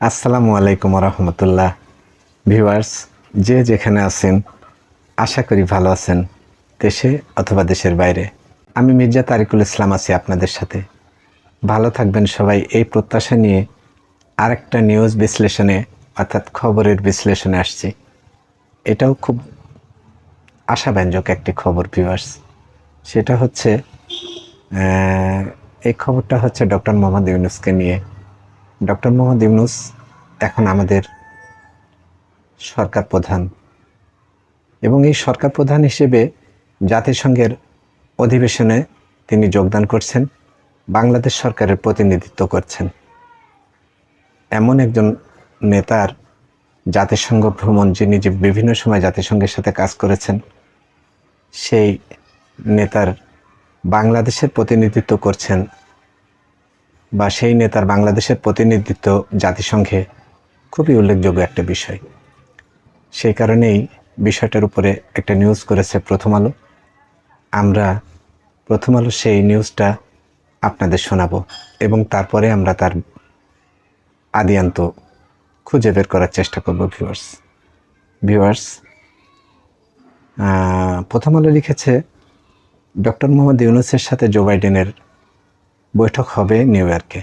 আসসালামু আলাইকুম রহমতুল্লাহ ভিউয়ার্স, যে যেখানে আছেন, আশা করি ভালো আছেন, দেশে অথবা দেশের বাইরে। আমি মির্জা তারিকুল ইসলাম আছি আপনাদের সাথে। ভালো থাকবেন সবাই। এই প্রত্যাশা নিয়ে আরেকটা নিউজ বিশ্লেষণে, অর্থাৎ খবরের বিশ্লেষণে আসছি। এটাও খুব আশাব্যঞ্জক একটি খবর, ভিউয়ার্স। সেটা হচ্ছে এই খবরটা হচ্ছে ডক্টর মোহাম্মদ ইউনুসকে নিয়ে। ডক্টর মোহাম্মদ ইউনুস, এখন আমাদের সরকার প্রধান। এবং এই সরকার প্রধান হিসেবে জাতিসংঘের অধিবেশনে তিনি যোগদান করছেন, বাংলাদেশ সরকারের প্রতিনিধিত্ব করছেন। এমন একজন নেতার জাতিসংঘ ভ্রমণ যিনি যে বিভিন্ন সময় জাতিসংঘের সাথে কাজ করেছেন, সেই নেতার বাংলাদেশের প্রতিনিধিত্ব করছেন বা সেই নেতার বাংলাদেশের প্রতিনিধিত্ব জাতিসংঘে খুবই উল্লেখযোগ্য একটা বিষয়। সেই কারণেই বিষয়টার উপরে একটা নিউজ করেছে প্রথম আলো। আমরা প্রথম আলো সেই নিউজটা আপনাদের শোনাব এবং তারপরে আমরা তার আদিয়ান্ত খুঁজে বের করার চেষ্টা করব ভিউয়ার্স ভিউয়ার্স প্রথম আলো লিখেছে ডক্টর মোহাম্মদ ইউনুসের সাথে জো বাইডেনের বৈঠক হবে নিউ ইয়র্কে।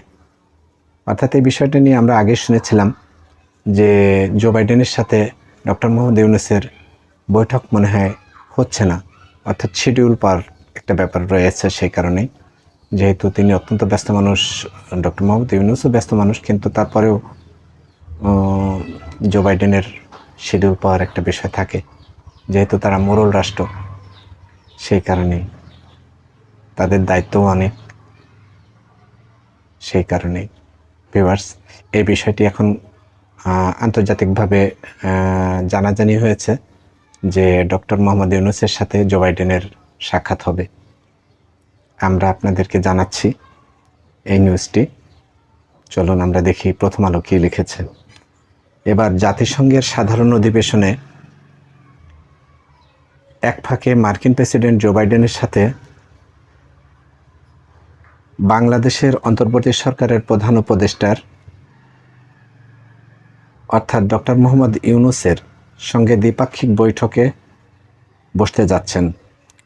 অর্থাৎ এই বিষয়টা নিয়ে আমরা আগে শুনেছিলাম যে জো বাইডেনের সাথে ডক্টর মোহাম্মদ ইউনুসের বৈঠক মনে হয় হচ্ছে না। অর্থাৎ শিডিউল পার একটা ব্যাপার রয়েছে সেই কারণেই। যেহেতু তিনি অত্যন্ত ব্যস্ত মানুষ, ডক্টর মোহাম্মদ ইউনুসও ব্যস্ত মানুষ, কিন্তু তারপরেও জো বাইডেনের শিডিউল পাওয়ার একটা বিষয় থাকে। যেহেতু তারা মোরল রাষ্ট্র, সেই কারণেই তাদের দায়িত্বও অনেক। সেই কারণেই ভিউয়ার্স এই বিষয়টি এখন আন্তর্জাতিকভাবে জানাজানি হয়েছে যে ডক্টর মোহাম্মদ ইউনুসের সাথে জো বাইডেনের সাক্ষাৎ হবে। আমরা আপনাদেরকে জানাচ্ছি এই নিউজটি। চলুন আমরা দেখি প্রথম আলো কী লিখেছে। এবার জাতিসংঘের সাধারণ অধিবেশনে এক ফাঁকে মার্কিন প্রেসিডেন্ট জো বাইডেনের সাথে বাংলাদেশের অন্তর্বর্তী সরকারের প্রধান উপদেষ্টার, অর্থাৎ ডক্টর মোহাম্মদ ইউনুসের সঙ্গে দ্বিপাক্ষিক বৈঠকে বসতে যাচ্ছেন।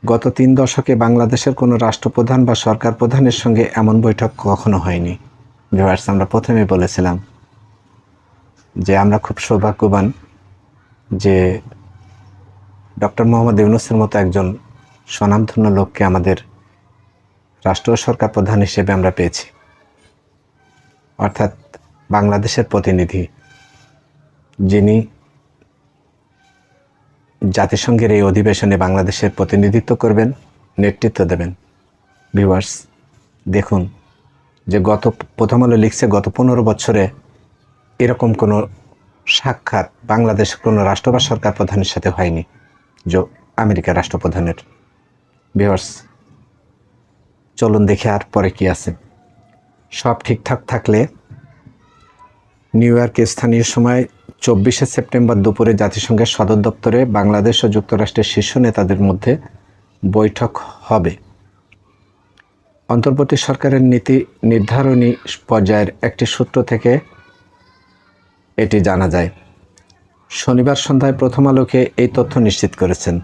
গত তিন দশকে বাংলাদেশের কোনো রাষ্ট্রপ্রধান বা সরকার প্রধানের সঙ্গে এমন বৈঠক কখনো হয়নি। ভিউয়ার্স, আমরা প্রথমেই বলেছিলাম যে আমরা খুব সৌভাগ্যবান যে ডক্টর মোহাম্মদ ইউনুসের মতো একজন স্বনামধন্য লোককে আমাদের রাষ্ট্র সরকার প্রধান হিসেবে আমরা পেয়েছি। অর্থাৎ বাংলাদেশের প্রতিনিধি, যিনি জাতিসংঘের এই অধিবেশনে বাংলাদেশের প্রতিনিধিত্ব করবেন, নেতৃত্ব দেবেন। ভিউয়ার্স, দেখুন যে গত, প্রথম আলো লিখছে গত পনেরো বছরে এরকম কোনো সাক্ষাৎ বাংলাদেশ কোনো রাষ্ট্র বা সরকার প্রধানের সাথে হয়নি, যে আমেরিকার রাষ্ট্রপ্রধানের। ভিউয়ার্স চলুন দেখে আর পরে কি আছে। সব ঠিকঠাক থাকলে নিউ ইয়র্কে স্থানীয় সময় চব্বিশে সেপ্টেম্বর দুপুরে জাতিসংঘের সদর দপ্তরে বাংলাদেশ ও যুক্তরাষ্ট্রের শীর্ষ নেতাদের মধ্যে বৈঠক হবে। অন্তর্বর্তী সরকারের নীতি নির্ধারণী পর্যায়ের একটি সূত্র থেকে এটি জানা যায়। শনিবার সন্ধ্যায় প্রথম আলোকে এই তথ্য নিশ্চিত করেছেন।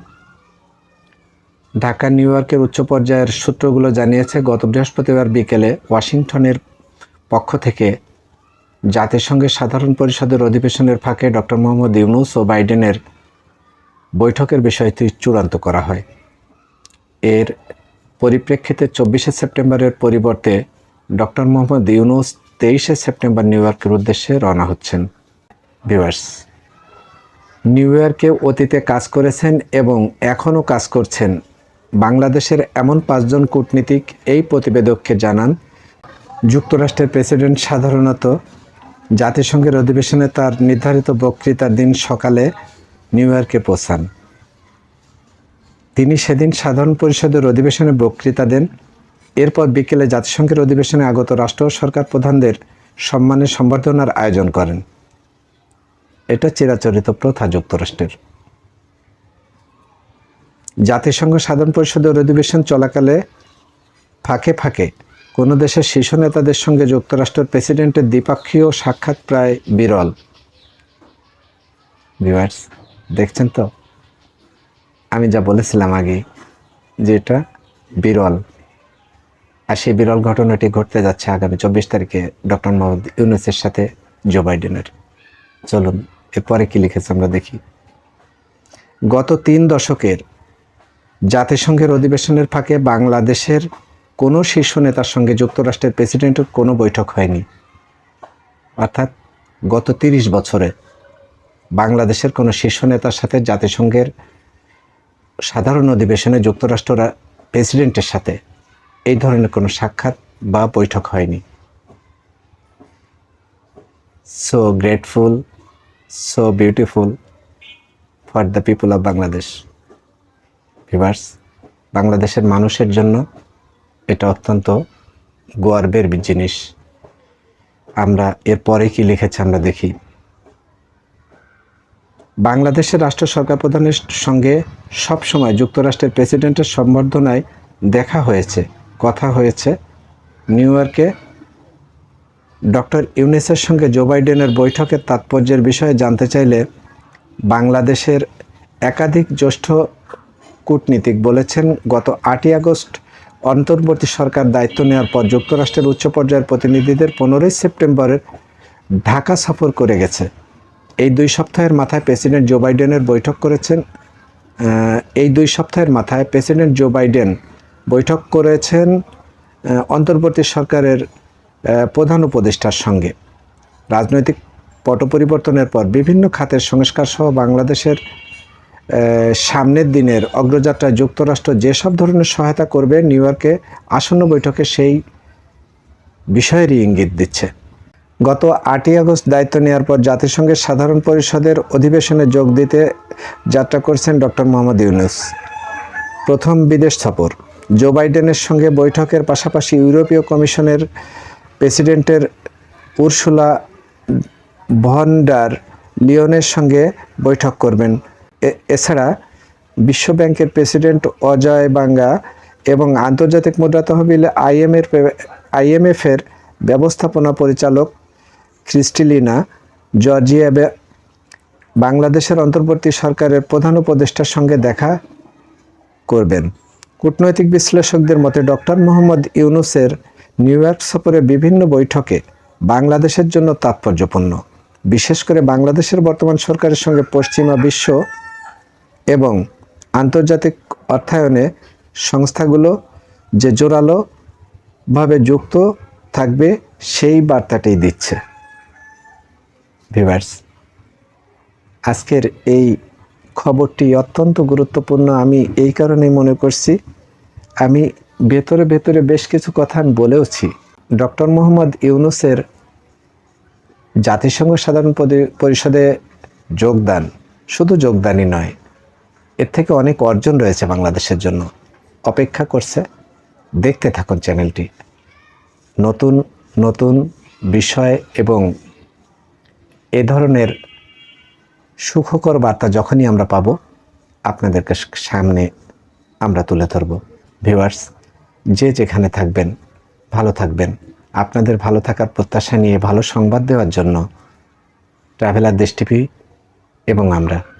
ঢাকা, নিউ ইয়র্কের উচ্চ পর্যায়ের সূত্রগুলো জানিয়েছে, গত বৃহস্পতিবার বিকেলে ওয়াশিংটনের পক্ষ থেকে জাতিসংঘের সাধারণ পরিষদের অধিবেশনের ফাঁকে ডক্টর মোহাম্মদ ইউনুস ও বাইডেনের বৈঠকের বিষয়টি চূড়ান্ত করা হয়। এর পরিপ্রেক্ষিতে চব্বিশে সেপ্টেম্বরের পরিবর্তে ডক্টর মোহাম্মদ ইউনুস তেইশে সেপ্টেম্বর নিউ ইয়র্কের উদ্দেশ্যে রওনা হচ্ছেন। ভিউয়ার্স, নিউ ইয়র্কে অতীতে কাজ করেছেন এবং এখনও কাজ করছেন বাংলাদেশের এমন পাঁচজন কূটনীতিক এই প্রতিবেদককে জানান, যুক্তরাষ্ট্রের প্রেসিডেন্ট সাধারণত জাতিসংঘের অধিবেশনে তার নির্ধারিত বক্তৃতার দিন সকালে নিউ ইয়র্কে পৌঁছান। তিনি সেদিন সাধারণ পরিষদের অধিবেশনে বক্তৃতা দেন। এরপর বিকেলে জাতিসংঘের অধিবেশনে আগত রাষ্ট্র সরকার প্রধানদের সম্মানে সম্বর্ধনার আয়োজন করেন। এটা চিরাচরিত প্রথা যুক্তরাষ্ট্রের। জাতিসংঘ সাধারণ পরিষদের অধিবেশন চলাকালে ফাঁকে ফাঁকে কোনো দেশের শীর্ষ নেতাদের সঙ্গে যুক্তরাষ্ট্রের প্রেসিডেন্টের দ্বিপাক্ষীয় সাক্ষাৎ প্রায় বিরল। ভিউয়ার্স দেখছেন তো? আমি যা বলেছিলাম আগে যে এটা বিরল। আর সেই বিরল ঘটনাটি ঘটতে যাচ্ছে আগামী চব্বিশ তারিখে ডক্টর মোহাম্মদ ইউনুসের সাথে জো বাইডেনের। চলুন, এরপরে কি লিখেছে আমরা দেখি। গত তিন দশকের জাতিসংঘের অধিবেশনের ফাঁকে বাংলাদেশের কোনো শীর্ষ নেতার সঙ্গে যুক্তরাষ্ট্রের প্রেসিডেন্টের কোনো বৈঠক হয়নি। অর্থাৎ গত তিরিশ বছরে বাংলাদেশের কোনো শীর্ষ নেতার সাথে জাতিসংঘের সাধারণ অধিবেশনে যুক্তরাষ্ট্ররা প্রেসিডেন্টের সাথে এই ধরনের কোনো সাক্ষাৎ বা বৈঠক হয়নি। So grateful so beautiful for the people of Bangladesh viewers বাংলাদেশের মানুষের জন্য এটা অত্যন্ত গর্বের জিনিস। আমরা এরপরে কি লিখেছে আমরা দেখি। বাংলাদেশের রাষ্ট্র সরকার প্রধানের সঙ্গে সবসময় যুক্তরাষ্ট্রের প্রেসিডেন্টের সম্বর্ধনায় দেখা হয়েছে, কথা হয়েছে। নিউ ইয়র্কে ডক্টর ইউনেসের সঙ্গে জো বাইডেনের বৈঠকের তাৎপর্যের বিষয়ে জানতে চাইলে বাংলাদেশের একাধিক জ্যেষ্ঠ কূটনীতিক বলেছেন, গত আটই আগস্ট অন্তর্বর্তী সরকার দায়িত্ব নেওয়ার পর যুক্তরাষ্ট্রের উচ্চ পর্যায়ের প্রতিনিধিদের পনেরোই সেপ্টেম্বরের ঢাকা সফর করে গেছে। এই দুই সপ্তাহের মাথায় প্রেসিডেন্ট জো বাইডেনের বৈঠক করেছেন এই দুই সপ্তাহের মাথায় প্রেসিডেন্ট জো বাইডেন বৈঠক করেছেন অন্তর্বর্তী সরকারের প্রধান উপদেষ্টার সঙ্গে। রাজনৈতিক পট পরিবর্তনের পর বিভিন্ন খাতের সংস্কার সহ বাংলাদেশের সামনের দিনের অগ্রযাত্রায় যুক্তরাষ্ট্র যেসব ধরনের সহায়তা করবে নিউ ইয়র্কে আসন্ন বৈঠকে সেই বিষয়েরই ইঙ্গিত দিচ্ছে। গত আটই আগস্ট দায়িত্ব নেওয়ার পর জাতিসংঘের সাধারণ পরিষদের অধিবেশনে যোগ দিতে যাত্রা করছেন ডক্টর মোহাম্মদ ইউনুস। প্রথম বিদেশ সফর। জো বাইডেনের সঙ্গে বৈঠকের পাশাপাশি ইউরোপীয় কমিশনের প্রেসিডেন্টের উর্সুলা ভন্ডার লিওনের সঙ্গে বৈঠক করবেন এছাড়া বিশ্বব্যাংকের প্রেসিডেন্ট অজয় বাঙ্গা এবং আন্তর্জাতিক মুদ্রা তহবিল আইএমএর আইএমএফের ব্যবস্থাপনা পরিচালক ক্রিস্টিলিনা জর্জিয়া বাংলাদেশের অন্তর্বর্তী সরকারের প্রধান উপদেষ্টার সঙ্গে দেখা করবেন। কূটনৈতিক বিশ্লেষকদের মতে, ডক্টর মোহাম্মদ ইউনুসের নিউ ইয়র্ক সফরে বিভিন্ন বৈঠকে বাংলাদেশের জন্য তাৎপর্যপূর্ণ। বিশেষ করে বাংলাদেশের বর্তমান সরকারের সঙ্গে পশ্চিমা বিশ্ব এবং আন্তর্জাতিক অর্থায়নে সংস্থাগুলো যে জোরালোভাবে যুক্ত থাকবে, সেই বার্তাটাই দিচ্ছে। ভিভার্স আজকের এই খবরটি অত্যন্ত গুরুত্বপূর্ণ। আমি এই কারণেই মনে করছি, আমি ভেতরে ভেতরে বেশ কিছু কথা আমি বলেওছি। ডক্টর মোহাম্মদ ইউনুসের জাতিসংঘ সাধারণ পরিষদে যোগদান। শুধু যোগদানই নয় এর থেকে অনেক অর্জন রয়েছে বাংলাদেশের জন্য। অপেক্ষা করছে। দেখতে থাকুন চ্যানেলটি। নতুন নতুন বিষয় এবং এ ধরনের সুখকর বার্তা যখনই আমরা পাবো, আপনাদেরকে সামনে আমরা তুলে ধরব। ভিউয়ার্স, যে যেখানে থাকবেন, ভালো থাকবেন। আপনাদের ভালো থাকার প্রত্যাশা নিয়ে ভালো সংবাদ দেওয়ার জন্য ট্রাভেলার দেশ টিভি এবং আমরা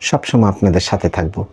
সবসময় আপনাদের সাথে থাকব।